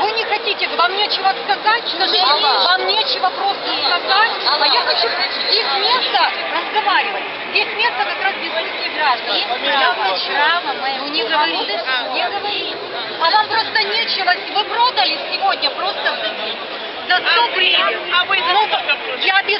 вы не хотите? Вам нечего сказать? Ну, Скажите, Алла. вам нечего просто ну, сказать? А я хочу... Здесь место разговаривать. Здесь место как раз без русских граждан. Я право Ну не говорите, не говорите. А вам просто нечего. Вы продали сегодня просто за, за а 100 гривен. А вы за Ну, сколько продали? Я бесплатно